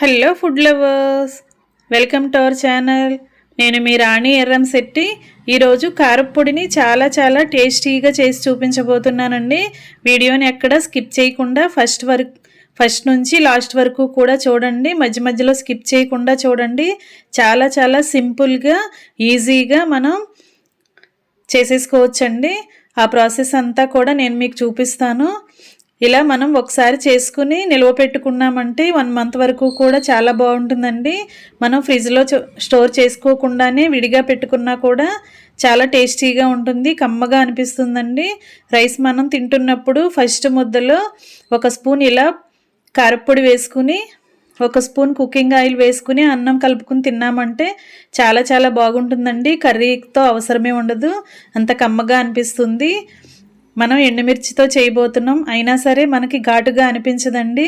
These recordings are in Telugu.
Hello food lovers welcome to our channel నేను మీ రాణి ఎర్రం శెట్టి. ఈరోజు కారపొడిని చాలా చాలా టేస్టీగా చేసి చూపించబోతున్నానండి. వీడియోని ఎక్కడ స్కిప్ చేయకుండా ఫస్ట్ వరకు ఫస్ట్ నుంచి లాస్ట్ వరకు కూడా చూడండి. మధ్య మధ్యలో స్కిప్ చేయకుండా చూడండి. చాలా చాలా సింపుల్గా ఈజీగా మనం చేసేసుకోవచ్చండి. ఆ ప్రాసెస్ అంతా కూడా నేను మీకు చూపిస్తాను. ఇలా మనం ఒకసారి చేసుకుని నిల్వ పెట్టుకున్నామంటే వన్ మంత్ వరకు కూడా చాలా బాగుంటుందండి. మనం ఫ్రిడ్జ్లో స్టోర్ చేసుకోకుండానే విడిగా పెట్టుకున్నా కూడా చాలా టేస్టీగా ఉంటుంది కమ్మగా అనిపిస్తుందండి. రైస్ మనం తింటున్నప్పుడు ఫస్ట్ ముద్దలో ఒక స్పూన్ ఇలా కారప్పొడి వేసుకుని ఒక స్పూన్ కుకింగ్ ఆయిల్ వేసుకుని అన్నం కలుపుకుని తిన్నామంటే చాలా చాలా బాగుంటుందండి. కర్రీతో అవసరమే ఉండదు అంత కమ్మగా అనిపిస్తుంది. మనం ఎండుమిర్చితో చేయబోతున్నాం. అయినా సరే మనకి ఘాటుగా అనిపించదండి.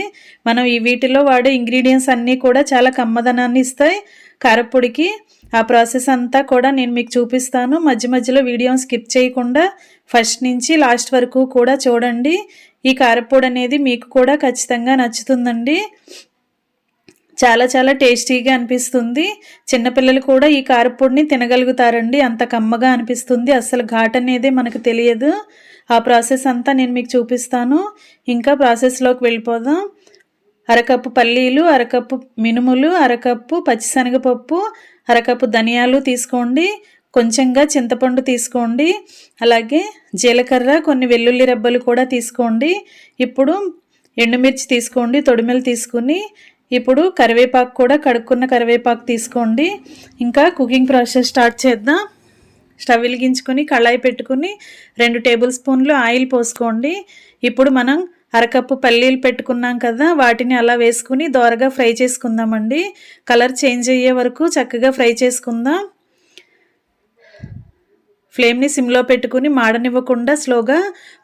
మనం ఈ వీటిలో వాడే ఇంగ్రీడియంట్స్ అన్నీ కూడా చాలా కమ్మదనాన్ని ఇస్తాయి. కారప్పొడికి ఆ ప్రాసెస్ అంతా కూడా నేను మీకు చూపిస్తాను. మధ్య మధ్యలో వీడియోని స్కిప్ చేయకుండా ఫస్ట్ నుంచి లాస్ట్ వరకు కూడా చూడండి. ఈ కారప్పొడి అనేది మీకు కూడా ఖచ్చితంగా నచ్చుతుందండి. చాలా చాలా టేస్టీగా అనిపిస్తుంది. చిన్నపిల్లలు కూడా ఈ కారపొడిని తినగలుగుతారండి. అంత కమ్మగా అనిపిస్తుంది. అసలు ఘాట్ అనేది మనకు తెలియదు. ఆ ప్రాసెస్ అంతా నేను మీకు చూపిస్తాను. ఇంకా ప్రాసెస్లోకి వెళ్ళిపోదాం. అరకప్పు పల్లీలు అరకప్పు మినుములు అరకప్పు పచ్చిశనగపప్పు అరకప్పు ధనియాలు తీసుకోండి. కొంచెంగా చింతపండు తీసుకోండి. అలాగే జీలకర్ర కొన్ని వెల్లుల్లి రెబ్బలు కూడా తీసుకోండి. ఇప్పుడు ఎండుమిర్చి తీసుకోండి. తొడిమెలు తీసుకుని ఇప్పుడు కరివేపాకు కూడా కడుక్కున్న కరివేపాకు తీసుకోండి. ఇంకా కుకింగ్ ప్రాసెస్ స్టార్ట్ చేద్దాం. స్టవ్ వెలిగించుకొని కళాయి పెట్టుకుని రెండు టేబుల్ స్పూన్లు ఆయిల్ పోసుకోండి. ఇప్పుడు మనం అరకప్పు పల్లీలు పెట్టుకున్నాం కదా వాటిని అలా వేసుకుని దోరగా ఫ్రై చేసుకుందామండి. కలర్ చేంజ్ అయ్యే వరకు చక్కగా ఫ్రై చేసుకుందాం. ఫ్లేమ్ని సిమ్లో పెట్టుకుని మాడనివ్వకుండా స్లోగా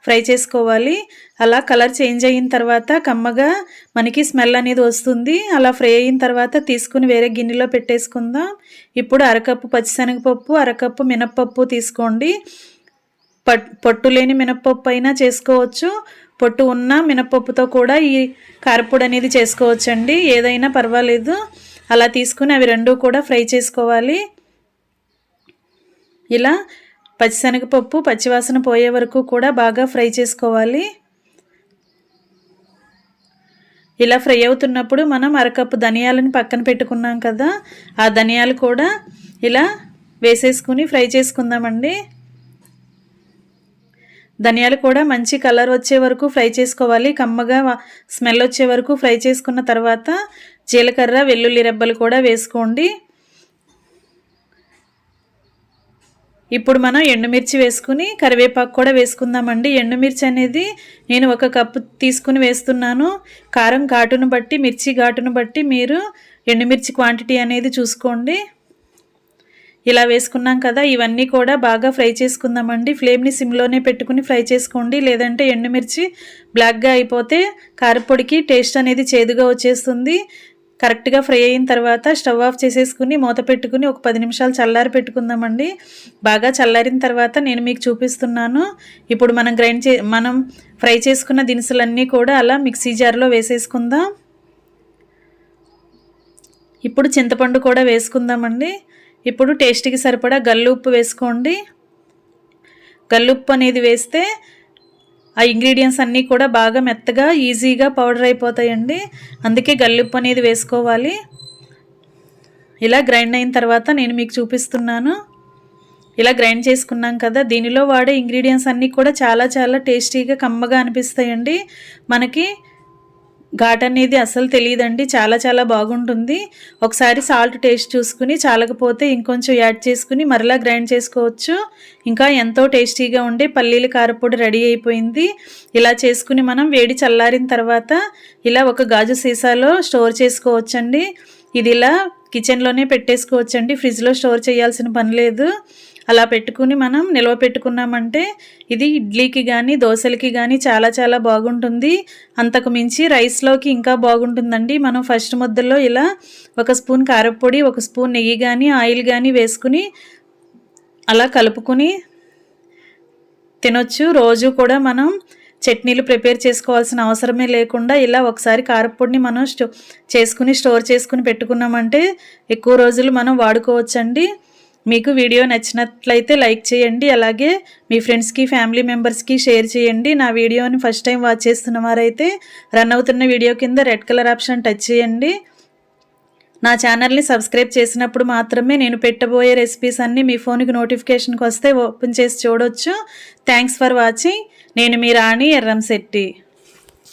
ఫ్రై చేసుకోవాలి. అలా కలర్ చేంజ్ అయిన తర్వాత కమ్మగా మనకి స్మెల్ అనేది వస్తుంది. అలా ఫ్రై అయిన తర్వాత తీసుకుని వేరే గిన్నెలో పెట్టేసుకుందాం. ఇప్పుడు అరకప్పు పచ్చిశనగపప్పు అరకప్పు మినప్పప్పు తీసుకోండి. పట్ పొట్టు లేని మినప్పప్పు అయినా చేసుకోవచ్చు. పొట్టు ఉన్న మినప్పప్పుతో కూడా ఈ కారపొడి అనేది చేసుకోవచ్చండి. ఏదైనా పర్వాలేదు. అలా తీసుకుని అవి రెండు కూడా ఫ్రై చేసుకోవాలి. ఇలా పచ్చిశనగపప్పు పచ్చివాసన పోయే వరకు కూడా బాగా ఫ్రై చేసుకోవాలి. ఇలా ఫ్రై అవుతున్నప్పుడు మనం అరకప్పు ధనియాలను పక్కన పెట్టుకున్నాం కదా ఆ ధనియాలు కూడా ఇలా వేసేసుకుని ఫ్రై చేసుకుందామండి. ధనియాలు కూడా మంచి కలర్ వచ్చే వరకు ఫ్రై చేసుకోవాలి. కమ్మగా స్మెల్ వచ్చే వరకు ఫ్రై చేసుకున్న తర్వాత జీలకర్ర వెల్లుల్లి రెబ్బలు కూడా వేసుకోండి. ఇప్పుడు మనం ఎండుమిర్చి వేసుకుని కరివేపాకు కూడా వేసుకుందామండి. ఎండుమిర్చి అనేది నేను ఒక కప్పు తీసుకుని వేస్తున్నాను. కారం ఘాటును బట్టి మిర్చి ఘాటును బట్టి మీరు ఎండుమిర్చి క్వాంటిటీ అనేది చూసుకోండి. ఇలా వేసుకున్నాం కదా ఇవన్నీ కూడా బాగా ఫ్రై చేసుకుందామండి. ఫ్లేమ్ని సిమ్లోనే పెట్టుకుని ఫ్రై చేసుకోండి. లేదంటే ఎండుమిర్చి బ్లాక్గా అయిపోతే కారపొడికి టేస్ట్ అనేది చేదుగా వచ్చేస్తుంది. కరెక్ట్గా ఫ్రై అయిన తర్వాత స్టవ్ ఆఫ్ చేసేసుకుని మూత పెట్టుకుని ఒక పది నిమిషాలు చల్లారి పెట్టుకుందామండి. బాగా చల్లారిన తర్వాత నేను మీకు చూపిస్తున్నాను. ఇప్పుడు మనం గ్రైండ్ చే మనం ఫ్రై చేసుకున్న దినుసులన్నీ కూడా అలా మిక్సీ జార్లో వేసేసుకుందాం. ఇప్పుడు చింతపండు కూడా వేసుకుందామండి. ఇప్పుడు టేస్ట్కి సరిపడా గల్లు ఉప్పు వేసుకోండి. గల్లుప్పు అనేది వేస్తే ఆ ఇంగ్రీడియంట్స్ అన్నీ కూడా బాగా మెత్తగా ఈజీగా పౌడర్ అయిపోతాయండి. అందుకే గల్లుప్పు అనేది వేసుకోవాలి. ఇలా గ్రైండ్ అయిన తర్వాత నేను మీకు చూపిస్తున్నాను. ఇలా గ్రైండ్ చేసుకున్నాం కదా దీనిలో వాడే ఇంగ్రీడియంట్స్ అన్నీ కూడా చాలా చాలా టేస్టీగా కమ్మగా అనిపిస్తాయండి. మనకి ఘాట్ అనేది అసలు తెలియదండి చాలా చాలా బాగుంటుంది. ఒకసారి సాల్ట్ టేస్ట్ చూసుకుని చాలకపోతే ఇంకొంచెం యాడ్ చేసుకుని మరలా గ్రైండ్ చేసుకోవచ్చు. ఇంకా ఎంతో టేస్టీగా ఉండే పల్లీల కారపొడి రెడీ అయిపోయింది. ఇలా చేసుకుని మనం వేడి చల్లారిన తర్వాత ఇలా ఒక గాజు సీసాలో స్టోర్ చేసుకోవచ్చండి. ఇది ఇలా కిచెన్లోనే పెట్టేసుకోవచ్చండి. ఫ్రిడ్జ్లో స్టోర్ చేయాల్సిన పని లేదు. అలా పెట్టుకుని మనం నిల్వ పెట్టుకున్నామంటే ఇది ఇడ్లీకి కానీ దోశలకి కానీ చాలా చాలా బాగుంటుంది. అంతకు మించి రైస్లోకి ఇంకా బాగుంటుందండి. మనం ఫస్ట్ ముద్దల్లో ఇలా ఒక స్పూన్ కారపొడి ఒక స్పూన్ నెయ్యి కానీ ఆయిల్ కానీ వేసుకుని అలా కలుపుకొని తినొచ్చు. రోజు కూడా మనం చట్నీలు ప్రిపేర్ చేసుకోవాల్సిన అవసరమే లేకుండా ఇలా ఒకసారి కారపొడిని మనం స్టో చేసుకుని స్టోర్ చేసుకుని పెట్టుకున్నామంటే ఎక్కువ రోజులు మనం వాడుకోవచ్చండి. మీకు వీడియో నచ్చినట్లయితే లైక్ చేయండి అలాగే మీ ఫ్రెండ్స్కి ఫ్యామిలీ మెంబర్స్కి షేర్ చేయండి. నా వీడియోని ఫస్ట్ టైం వాచ్ చేస్తున్న వారైతే రన్ అవుతున్న వీడియో కింద రెడ్ కలర్ ఆప్షన్ టచ్ చేయండి. నా ఛానల్ని సబ్స్క్రైబ్ చేసినప్పుడు మాత్రమే నేను పెట్టబోయే రెసిపీస్ అన్నీ మీ ఫోన్కి నోటిఫికేషన్కి వస్తే ఓపెన్ చేసి చూడొచ్చు. Thanks for watching. నేను మీ రాణి ఎర్రంశెట్టి